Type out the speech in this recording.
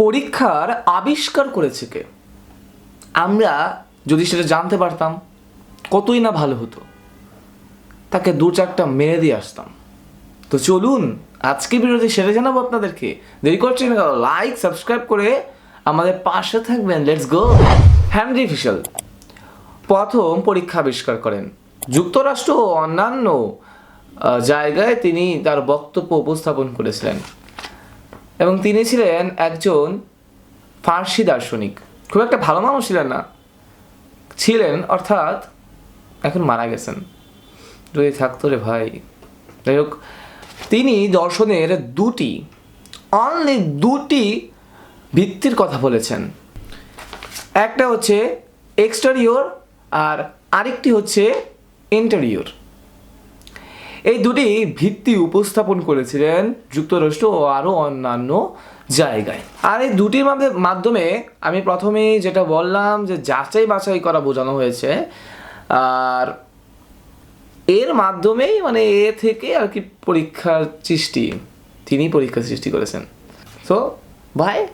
পরীক্ষার আবিষ্কার করেছে কে? আমরা যদি সেটা জানতে পারতাম, কতই না ভালো হতো। তাকে দু চারটা মেরে দিয়ে আসতাম। তো চলুন আজকে ভিডিওতে সেটা জানাব আপনাদেরকে। দেরি করছি না লাইক সাবস্ক্রাইব করে আমাদের পাশে থাকবেন। লেটস গো হ্যানরি ফিশাল প্রথম পরীক্ষা আবিষ্কার করেন। যুক্তরাষ্ট্র ও অন্যান্য জায়গায় তিনি তার বক্তব্য উপস্থাপন করেছিলেন। এবং তিনি ছিলেন একজন ফার্সি দার্শনিক। খুব একটা ভালো মানুষ ছিলেন না। ছিলেন, অর্থাৎ এখন মারা গেছেন। যদি থাকতো রে ভাই। যাই হোক, তিনি দর্শনের দুটি অনলি দুটি ভিত্তির কথা বলেছেন। একটা হচ্ছে এক্সটেরিয়র আর আরেকটি হচ্ছে ইন্টেরিয়র এই দুটি ভিত্তি উপস্থাপন করেছিলেন যুক্তরাষ্ট্র ও আরও অন্যান্য জায়গায়। আর এই দুটির মাধ্যে- মাধ্যমে আমি প্রথমেই যেটা বললাম যে যাচাই বাছাই করা বোঝানো হয়েছে। আর এর মাধ্যমেই মানে এ থেকে আর কি পরীক্ষার সৃষ্টি তিনি পরীক্ষার সৃষ্টি করেছেন। তো ভাই